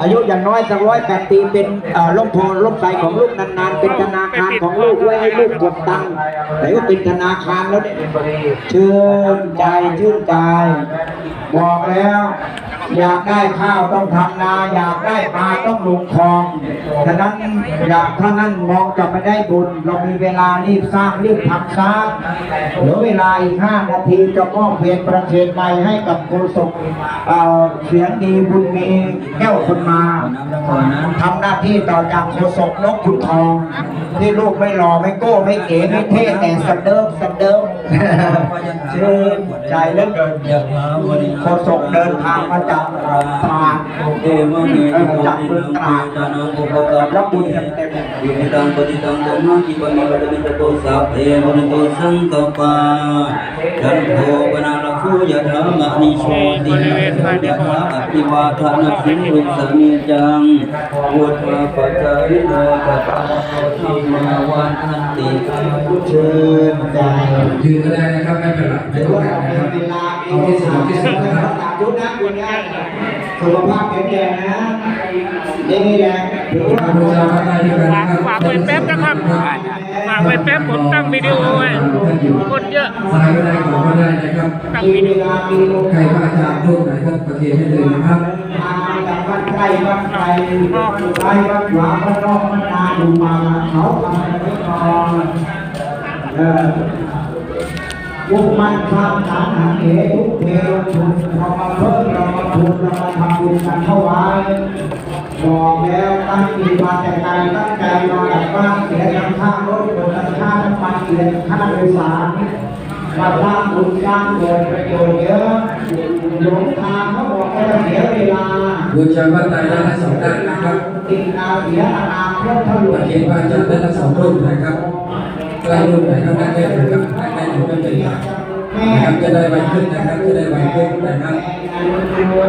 อายุอย่างน้อยสักร้อยแปดปีเป็นล่มโพล่มใสของลูกนานๆ เป็นธนาคารของลูกไว้ให้ลูกกดตังค์แต่ก็เป็นธนาคารแล้วเนี่ยชื่นใจชื่นใจบอกแล้ว อยากได้ข้าวต้องทำนา อยากได้ปลาต้องลงคลอง ฉะนั้นอยากถ้านั้นมองจะไม่ได้บุญ เรามีเวลารีบสร้างรีบทำสร้างเหลือเวลาอีกห้านาทีจะมอบเพลงประเทศใหม่ให้กับโฆษกเอ่อเสียงดีบุญมีแก้วคนมาทำหน้าที่ต่อจากโฆษกนกขุนทองที่ลูกไม่หล่อไม่โก้ไม่เก๋ไม่เท่แต่สะเดิมสะเดิมชื่นใจเหลือเกินโฆษกเดินทางมาจากตราเอวเมติโกตินังปจานังอุปการรับบุญเต็มวินิตังปฏิตังธรรมะกิปนิวัตมิตโตสัพเพมุนิโตสังกปาจันโทปนาลภูยะธรรมนิโชติยะธาอภิวาทานะสิรุสนิจังวุฒาปัจจายโนกัปปะโตทิมาวันทันติๆชื่นใจยืนก็ได้นะครับไม่เป็นไรไม่ถือต้องว่าการเป็นะครับเอาที่สุดที่สุดนะครับ จากยุคนั้นคุณเนี่ยสุขภาพแข็งแรงนะนี่แหละถือว่าบูชาได้ด้วยกันนะฝากไว้แป๊บนะครับฝากไว้แป๊บผมตั้งวิดีโอไว้คนเยอะสายก็ได้ก่อก็ได้นะครับตั้งวิดีโอใครกาสพระอาจารย์รูปไหนก็ประเคนให้เลยนะครับมาจากวัดไกล้วัดไกลไกลวัดหวาวัดนอกวัดนาดูมาเขาทำอะไรไม่พอเออมุกมันความฐานหันเหทุกเท บอกแล้วตั้งมีมาแต่ไกลตั้งใจมาจากบ้านเสียทั้งค่ารถบนทั้งค่าน้ำมันเสียค่าโดยสารมาสร้างบุญสร้างเงินประโยชน์เยอะหลงทางเขาบอกว่าเสียเวลาบูชาพระไตรได้ทั้งสองด้านนะครับติดนาเสียอนาคตถปลุระเคนพระอาจารย์ได้ทั้งสองรูปนนะครับใกล้รูปไหนก็ได้เลยนะครับใกล้ๆอยู่ไม่เป็นไรนะครับจะได้ไวขึ้นนะครับจะได้ไวขึ้นนะครับ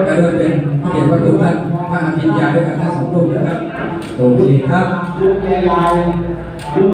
เริ่มเป็นเกียรติวัตถุท่านพระอภิญญาด้วยกันทั้งสองรูปนะครับโอเคครับ